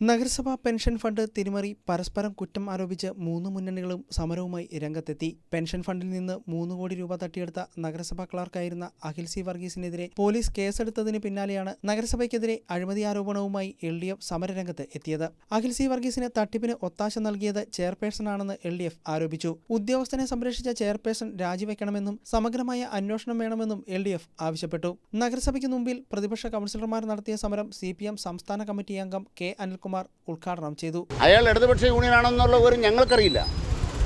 നഗരസഭാ pension fund തിരിമറി പരസ്പരം കുറ്റം ആരോപിച്ച് മൂന്ന് മുന്നണികളും സമരവുമായി രംഗത്തെത്തി. പെൻഷൻ ഫണ്ടിൽ നിന്ന് മൂന്ന് കോടി രൂപ തട്ടിയെടുത്ത നഗരസഭാ ക്ലാർക്കായിരുന്ന അഖിൽ സി വർഗീസിനെതിരെ പോലീസ് കേസെടുത്തതിന് പിന്നാലെയാണ് നഗരസഭയ്ക്കെതിരെ അഴിമതി ആരോപണവുമായി എൽ ഡി എഫ് സമരരംഗത്ത് എത്തിയത്. അഖിൽ സി വർഗീസിന് തട്ടിപ്പിന് ഒത്താശ നൽകിയത് ചെയർപേഴ്സണാണെന്ന് എൽ ഡി എഫ് ആരോപിച്ചു. ഉദ്യോഗസ്ഥനെ സംരക്ഷിച്ച ചെയർപേഴ്സൺ രാജിവെക്കണമെന്നും സമഗ്രമായ അന്വേഷണം വേണമെന്നും എൽ ഡി എഫ് ആവശ്യപ്പെട്ടു. നഗരസഭയ്ക്ക് മുമ്പിൽ പ്രതിപക്ഷ കൗൺസിലർമാർ നടത്തിയ സമരം സി പി എം സംസ്ഥാന കമ്മിറ്റി അംഗം കെ അനിൽകുമാർ ഉദ്ഘാടനം ചെയ്തു. അയാൾ ഇടതുപക്ഷ യൂണിയനാണെന്നുള്ള ഒരു ഞങ്ങൾക്കറിയില്ല.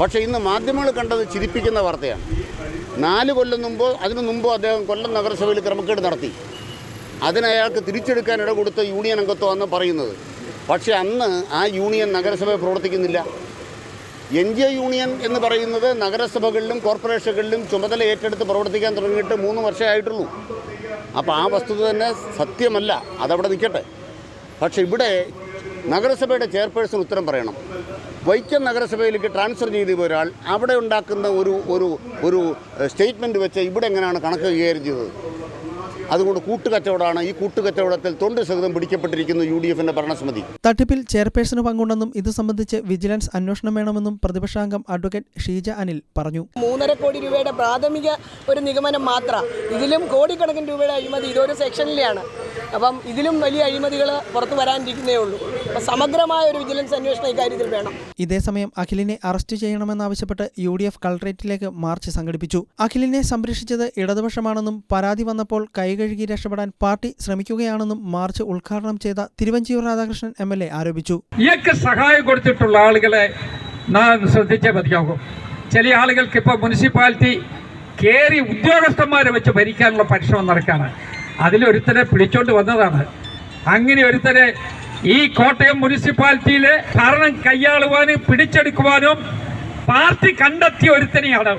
പക്ഷെ ഇന്ന് മാധ്യമങ്ങൾ കണ്ടത് ചിരിപ്പിക്കുന്ന വാർത്തയാണ്. നാല് കൊല്ലം മുമ്പോ അതിനു മുമ്പോ അദ്ദേഹം കൊല്ലം നഗരസഭയിൽ ക്രമക്കേട് നടത്തി. അതിന് അയാൾക്ക് തിരിച്ചെടുക്കാൻ ഇട കൊടുത്ത യൂണിയൻ അംഗത്വമെന്ന് പറയുന്നത്. പക്ഷെ അന്ന് ആ യൂണിയൻ നഗരസഭ പ്രവർത്തിക്കുന്നില്ല. എൻ ജി ഒ യൂണിയൻ എന്ന് പറയുന്നത് നഗരസഭകളിലും കോർപ്പറേഷനുകളിലും ചുമതല ഏറ്റെടുത്ത് പ്രവർത്തിക്കാൻ തുടങ്ങിയിട്ട് മൂന്ന് വർഷമേ ആയിട്ടുള്ളൂ. അപ്പോൾ ആ വസ്തുത തന്നെ സത്യമല്ല. അതവിടെ നിൽക്കട്ടെ. പക്ഷെ ഇവിടെ നഗരസഭയുടെ ചെയർപേഴ്സൺ ഉത്തരം പറയണം. വൈക്കം നഗരസഭയിലേക്ക് ട്രാൻസ്ഫർ ചെയ്ത് ഒരാൾ അവിടെ ഉണ്ടാക്കുന്ന ഒരു ഒരു ഒരു സ്റ്റേറ്റ്മെന്റ് വെച്ച് ഇവിടെ എങ്ങനെയാണ് കണക്ക് കൈകാര്യം ചെയ്തത്? അതുകൊണ്ട് കൂട്ടുകച്ചവടമാണ്. ഈ കൂട്ടുകച്ചവടത്തിൽ തൊണ്ട് സഹിതം പിടിക്കപ്പെട്ടിരിക്കുന്നു യു ഡി എഫിന്റെ ഭരണസമിതി. തട്ടിപ്പിൽ ചെയർപേഴ്സന് പങ്കുണ്ടെന്നും ഇത് സംബന്ധിച്ച് വിജിലൻസ് അന്വേഷണം വേണമെന്നും പ്രതിപക്ഷാംഗം അഡ്വക്കേറ്റ് ഷീജ അനിൽ പറഞ്ഞു. മൂന്നര കോടി രൂപയുടെ പ്രാഥമിക ഒരു നിഗമനം മാത്രം. ഇതിലും കോടിക്കണക്കിന് രൂപയുടെ അഴിമതി ഇതൊരു സെക്ഷനിലെയാണ്. അപ്പം ഇതിലും വലിയ അഴിമതികൾ പുറത്തു വരാനിരിക്കുന്നേ ഉള്ളൂ. സമഗ്രമായ ഒരു വിജിലൻസ് അന്വേഷണം ഇക്കാര്യത്തിൽ വേണം. ഇതേസമയം അഖിലിനെ അറസ്റ്റ് ചെയ്യണമെന്നാവശ്യപ്പെട്ട് യു ഡി എഫ് കളക്ട്രേറ്റിലേക്ക് മാർച്ച് സംഘടിപ്പിച്ചു. അഖിലിനെ സംരക്ഷിച്ചത് ഇടതുപക്ഷമാണെന്നും പരാതി വന്നപ്പോൾ കൈകഴുകി രക്ഷപ്പെടാൻ പാർട്ടി ശ്രമിക്കുകയാണെന്നും മാർച്ച് ഉദ്ഘാടനം ചെയ്ത Thiruvanchoor Radhakrishnan M L A ആരോപിച്ചു. ഇയൊക്കെ സഹായം കൊടുത്തിട്ടുള്ള ആളുകളെ നാം ശ്രദ്ധിച്ചേ മതിയാകും. ചില ആളുകൾക്ക് ഇപ്പോൾ മുനിസിപ്പാലിറ്റി കയറി ഉദ്യോഗസ്ഥന്മാരെ വെച്ച് ഭരിക്കാനുള്ള പരിശ്രമം നടക്കുകയാണ്. അതിലൊരുത്തരെ പിടിച്ചോണ്ട് വന്നതാണ്. അങ്ങനെ ഒരുത്തരെ ഈ കോട്ടയം മുനിസിപ്പാലിറ്റിയിലെ ഭരണം കൈയാളുവാനും പിടിച്ചെടുക്കുവാനും പാർട്ടി കണ്ടെത്തിയ ഒരുത്തനെയാണ്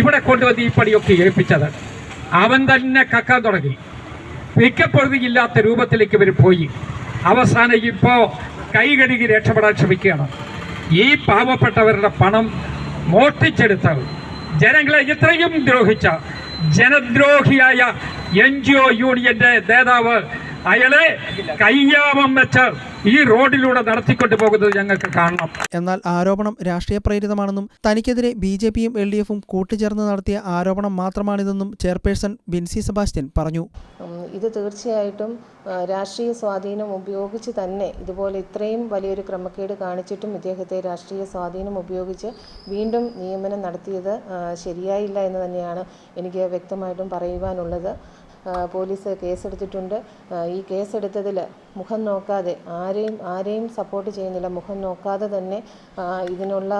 ഇവിടെ കൊണ്ടുവന്ന് ഈ പണിയൊക്കെ ഏൽപ്പിച്ചത്. അവൻ തന്നെ കക്കാൻ തുടങ്ങി. മിക്കപ്പൊറുതിയില്ലാത്ത രൂപത്തിലേക്ക് ഇവർ പോയി. അവസാനം ഇപ്പോൾ കൈകഴുകി രക്ഷപ്പെടാൻ ശ്രമിക്കുകയാണ്. ഈ പാവപ്പെട്ടവരുടെ പണം മോഷ്ടിച്ചെടുത്ത് ജനങ്ങളെ ഇത്രയും ദ്രോഹിച്ച ജനദ്രോഹിയായ എൻ ജി ഒ യൂണിയന്റെ നേതാവ് അയാളെ കയ്യാമം വെച്ച് ഈ റോഡിലൂടെ നടത്തിക്കൊണ്ടു പോകുന്നത് ഞങ്ങൾക്ക് കാണണം. എന്നാൽ ആരോപണം രാഷ്ട്രീയ പ്രേരിതമാണെന്നും തനിക്കെതിരെ ബി ജെ പിയും എൽ ഡി എഫും കൂട്ടുചേർന്ന് നടത്തിയ ആരോപണം മാത്രമാണിതെന്നും ചെയർപേഴ്സൺ ബിൻസി സെബാസ്റ്റ്യൻ പറഞ്ഞു. ഇത് തീർച്ചയായിട്ടും രാഷ്ട്രീയ സ്വാധീനം ഉപയോഗിച്ച് തന്നെ ഇതുപോലെ ഇത്രയും വലിയൊരു ക്രമക്കേട് കാണിച്ചിട്ടും ഇദ്ദേഹത്തെ രാഷ്ട്രീയ സ്വാധീനം ഉപയോഗിച്ച് വീണ്ടും നിയമനം നടത്തിയത് ശരിയായില്ല എന്ന് തന്നെയാണ് എനിക്ക് വ്യക്തമായിട്ടും പറയുവാനുള്ളത്. പോലീസ് കേസെടുത്തിട്ടുണ്ട്. ഈ കേസെടുത്തതിൽ മുഖം നോക്കാതെ ആരെയും ആരെയും സപ്പോർട്ട് ചെയ്യുന്നില്ല. മുഖം നോക്കാതെ തന്നെ ഇതിനുള്ള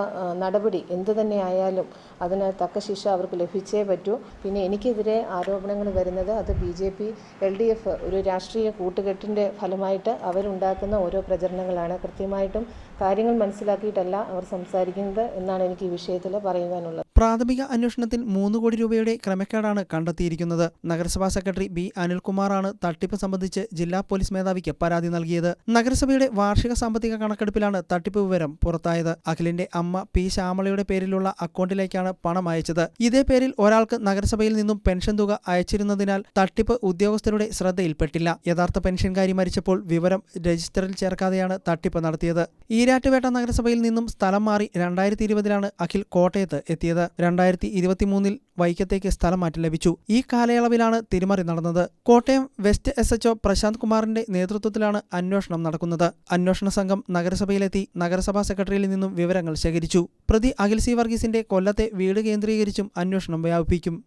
നടപടി എന്തു തന്നെ ആയാലും അതിന് തക്ക ശിക്ഷ അവർക്ക് ലഭിച്ചേ പറ്റൂ. പിന്നെ എനിക്കെതിരെ ആരോപണങ്ങൾ വരുന്നത് അത് B J P L D F ഒരു രാഷ്ട്രീയ കൂട്ടുകെട്ടിന്റെ ഫലമായിട്ട് അവരുണ്ടാക്കുന്ന ഓരോ പ്രചരണങ്ങളാണ്. കൃത്യമായിട്ടും കാര്യങ്ങൾ മനസ്സിലാക്കിയിട്ടല്ല അവർ സംസാരിക്കുന്നത് എന്നാണ് എനിക്ക് ഈ വിഷയത്തിൽ പറയുവാനുള്ളത്. പ്രാഥമിക അന്വേഷണത്തിൽ മൂന്ന് കോടി രൂപയുടെ ക്രമക്കേടാണ് കണ്ടെത്തിയിരിക്കുന്നത്. നഗരസഭാ സെക്രട്ടറി ബി. അനിൽകുമാറാണ് തട്ടിപ്പ് സംബന്ധിച്ച് ജില്ലാ പോലീസ് മേധാവിക്ക് പരാതി നൽകിയത്. നഗരസഭയുടെ വാർഷിക സാമ്പത്തിക കണക്കെടുപ്പിലാണ് തട്ടിപ്പ് വിവരം പുറത്തായത്. അഖിലിന്റെ അമ്മ പി. ശ്യാമളയുടെ പേരിലുള്ള അക്കൗണ്ടിലേക്കാണ് പണം അയച്ചത്. ഇതേ പേരിൽ ഒരാൾക്ക് നഗരസഭയിൽ നിന്നും പെൻഷൻ തുക അയച്ചിരുന്നതിനാൽ തട്ടിപ്പ് ഉദ്യോഗസ്ഥരുടെ ശ്രദ്ധയിൽപ്പെട്ടില്ല. യഥാർത്ഥ പെൻഷൻകാരി മരിച്ചപ്പോൾ വിവരം രജിസ്റ്ററിൽ ചേർക്കാതെയാണ് തട്ടിപ്പ് നടത്തിയത്. ഈരാറ്റുപേട്ട നഗരസഭയിൽ നിന്നും സ്ഥലം മാറി രണ്ടായിരത്തി ഇരുപതിലാണ് അഖിൽ കോട്ടയത്ത് എത്തിയത്. രണ്ടായിരത്തി ഇരുപത്തി മൂന്നിൽ വൈക്കത്തേക്ക് സ്ഥലം മാറ്റി ലഭിച്ചു. ഈ കാലയളവിലാണ് തിരിമറി നടന്നത്. Kottayam west S H O Prashanth കുമാറിന്റെ നേതൃത്വത്തിലാണ് അന്വേഷണം നടക്കുന്നത്. അന്വേഷണ സംഘം നഗരസഭയിലെത്തി നഗരസഭാ സെക്രട്ടറിയിൽ നിന്നും വിവരങ്ങൾ ശേഖരിച്ചു. പ്രതി അഖിൽ സി വർഗീസിന്റെ കൊല്ലത്തെ വീട് കേന്ദ്രീകരിച്ചും അന്വേഷണം വ്യാപിപ്പിക്കും.